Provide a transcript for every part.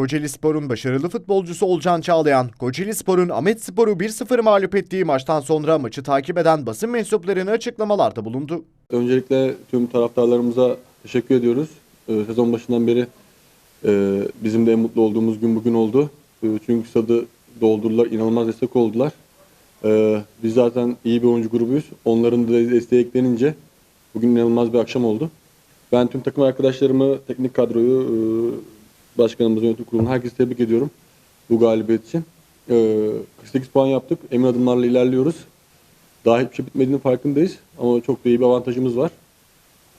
Kocaeli Spor'un başarılı futbolcusu Olcan Çağlayan, Kocaeli Spor'un Ahmet Spor'u 1-0 mağlup ettiği maçtan sonra maçı takip eden basın mensuplarına açıklamalarda bulundu. Öncelikle tüm taraftarlarımıza teşekkür ediyoruz. Ee, sezon başından beri e, bizim de en mutlu olduğumuz gün bugün oldu. E, çünkü stadı doldurdular, inanılmaz destek oldular. E, biz zaten iyi bir oyuncu grubuyuz. Onların da desteği eklenince bugün inanılmaz bir akşam oldu. Ben tüm takım arkadaşlarımı, teknik kadroyu, e, başkanımızı, yönetim kurulunu herkesi tebrik ediyorum bu galibiyet için. E, 48 puan yaptık. Emin adımlarla ilerliyoruz. Daha hiçbir şey bitmediğinin farkındayız ama çok da iyi bir avantajımız var.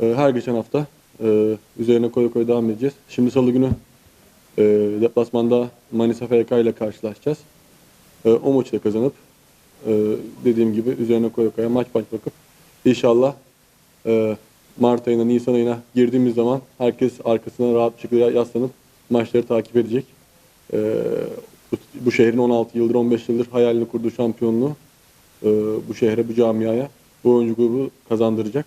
Ee, Her geçen hafta e, üzerine koya koya devam edeceğiz. Şimdi salı günü e, deplasmanda Manisa FK ile karşılaşacağız. E, O maçı da kazanıp e, dediğim gibi üzerine koya koya maç maç bakıp inşallah e, Mart ayına Nisan ayına girdiğimiz zaman herkes arkasına rahat bir şekilde yaslanıp maçları takip edecek. E, bu, bu şehrin 16 yıldır 15 yıldır hayalini kurduğu şampiyonluğu e, bu şehre, bu camiaya, bu oyuncu grubu kazandıracak.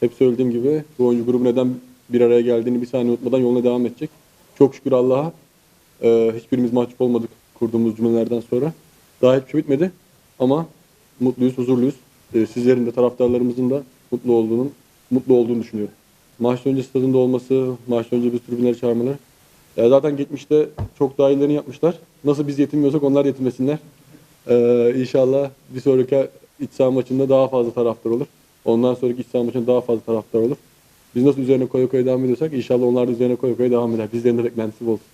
Hep söylediğim gibi bu oyuncu grubu neden bir araya geldiğini bir saniye unutmadan yoluna devam edecek. Çok şükür Allah'a e, hiçbirimiz mahcup olmadık kurduğumuz cümlelerden sonra. Daha hiçbir şey bitmedi ama mutluyuz, huzurluyuz. E, sizlerin de taraftarlarımızın da mutlu olduğunun mutlu olduğunu düşünüyorum. Maç önce stadında olması, maç önce biz tribünleri çağırmaları. Ya zaten geçmişte çok daha iyilerini yapmışlar. Nasıl biz yetinmiyorsak onlar yetinmesinler. Ee, inşallah bir sonraki iç saha maçında daha fazla taraftar olur. Ondan sonraki iç saha maçında daha fazla taraftar olur. Biz nasıl üzerine koya koya devam ediyorsak inşallah onlar da üzerine koya koya devam eder. Bizlerin de beklentisi olsun.